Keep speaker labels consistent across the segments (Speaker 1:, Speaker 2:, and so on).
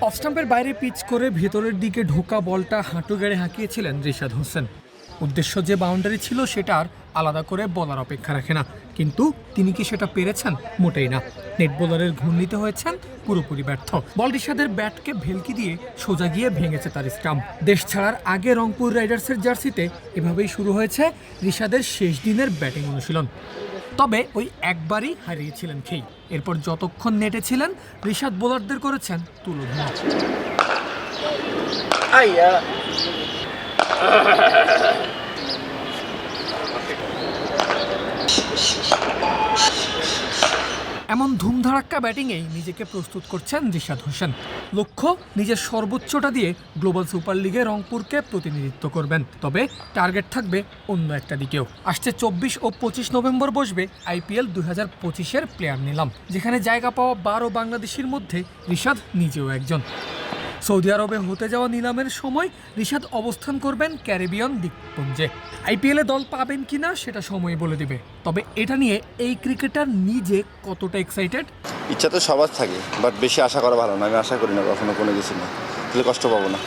Speaker 1: Of স্টাম্পের বাইরে pitch করে ভেতরের দিকে ঢোকা বলটা হাঁটু গেড়ে হাঁকিয়েছিলেন রিশাদ হোসেন। উদ্দেশ্য যে বাউন্ডারি ছিল সেটা আর আলাদা করে বলার অপেক্ষা রাখে না। কিন্তু তিনি কি সেটা পেরেছেন? মোটেই না। নেট বোলারের ঘূর্ণিতে হয়েছেন, পুরোপুরি ব্যর্থ। বল রিশাদের ব্যাটকে ভেলকি দিয়ে সোজা গিয়ে ভেঙেছে তার স্টাম্প দেশ ছাড়ার আগে রংপুর রাইডার্সের জার্সিতে এভাবেই শুরু হয়েছে রিশাদের শেষ দিনের ব্যাটিং অনুশীলন। তবে ওই একবারই হারিয়েছিলেন খেই। এরপর যতক্ষণ নেটে ছিলেন রিশাদ বোলারদের করেছেন তুলোধনা। এমন ধুমধারাক্কা ব্যাটিংয়েই নিজেকে প্রস্তুত করছেন রিশাদ হোসেন। লক্ষ্য, নিজের সর্বোচ্চটা দিয়ে গ্লোবাল সুপার লিগে রংপুরকে প্রতিনিধিত্ব করবেন। তবে টার্গেট থাকবে অন্য একটা দিকেও। আসছে চব্বিশ ও পঁচিশ নভেম্বর বসবে আইপিএল দুই হাজার পঁচিশের প্লেয়ার নিলাম, যেখানে জায়গা পাওয়া বারো বাংলাদেশির মধ্যে রিশাদ নিজেও একজন। সৌদি আরবে হতে যাওয়া নিলামের সময় রিশাদ অবস্থান করবেন ক্যারিবিয়ান দ্বীপপুঞ্জে। আইপিএলে দল পাবেন কিনা সেটা সময় বলে দেবে। তবে এটা নিয়ে এই ক্রিকেটার নিজে কতটা এক্সাইটেড
Speaker 2: ইচ্ছা তো সবার থাকে বাট বেশি আশা করা ভালো না। আমি আশা করি না কখনো কোনো কিছু না তাহলে কষ্ট পাবো না।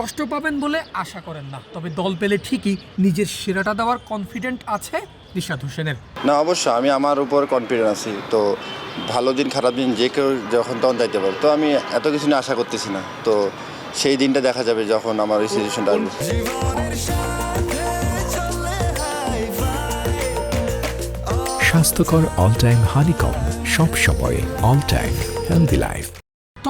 Speaker 1: কষ্ট পাবেন বলে আশা করেন না। তবে দল পেলে ঠিকই নিজের সেরাটা দেওয়ার কনফিডেন্ট আছে রিশাদ হোসেনের।
Speaker 2: না অবশ্য আমি আমার উপর কনফিডেন্ট আছি। তো ভালো দিন খারাপ দিন যে কেউ যখন তখন যাইতে পারে। তো আমি এত কিছু নিয়ে আশা করতেছি না। তো সেই দিনটা দেখা যাবে যখন আমার ওই সিচুয়েশনটা আসবে।
Speaker 3: স্বাস্থ্যকর অল টাইম হানিকম সব সময় অল টাইম হেলদি লাইফ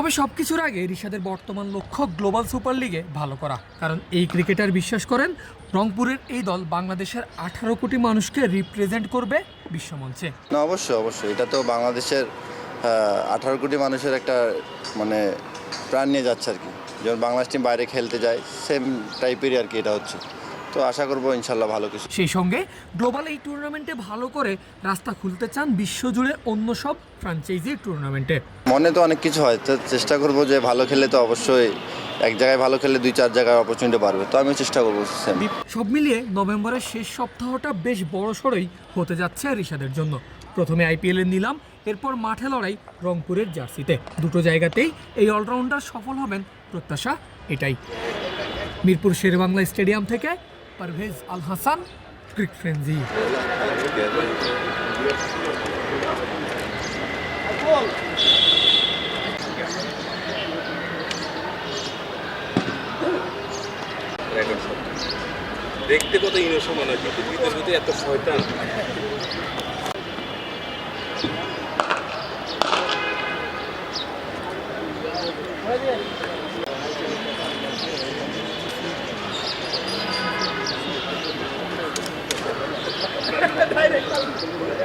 Speaker 1: তবে সব কিছুর আগে রিশাদের বর্তমান লক্ষ্য গ্লোবাল সুপার লিগে ভালো করা। কারণ এই ক্রিকেটার বিশ্বাস করেন, রংপুরের এই দল বাংলাদেশের আঠারো কোটি মানুষকে রিপ্রেজেন্ট করবে বিশ্বমঞ্চে।
Speaker 2: না, অবশ্যই অবশ্যই। এটা তো বাংলাদেশের আঠারো কোটি মানুষের একটা মানে প্রাণ নিয়ে যাচ্ছে আর কি। যেমন বাংলাদেশ টিম বাইরে খেলতে যায় সেম টাইপেরই আর কি এটা হচ্ছে। তো আশা করব ইনশাল্লাহ ভালো কিছু।
Speaker 1: সেই সঙ্গে গ্লোবাল এই টুর্নামেন্টে ভালো করে রাস্তা খুলতে চান বিশ্বজুড়ে অন্য সব ফ্র্যাঞ্চাইজি টুর্নামেন্টে
Speaker 2: মনে তো অনেক কিছু হয় তো চেষ্টা করব যে ভালো খেলে তো অবশ্যই এক জায়গায় ভালো খেলে দুই চার জায়গায় অপরচুনিটি বাড়বে তো আমি চেষ্টা করব
Speaker 1: সব মিলিয়ে নভেম্বরের শেষ সপ্তাহটা বেশ বড় সড়ই হতে যাচ্ছে রিশাদের জন্য। প্রথমে আইপিএল এর নিলাম এরপর মাঠে লড়াই রংপুরের জার্সিতে। দুটো জায়গাতেই এই অলরাউন্ডার সফল হবেন প্রত্যাশা এটাই। মিরপুর শেরবাংলা স্টেডিয়াম থেকে পারভেজ আল হাসান ক্রিক ফ্রেন্জি
Speaker 4: দেখতে কত ইনোসো মনে হয় কিন্তু ভিতরে এত শয়তান।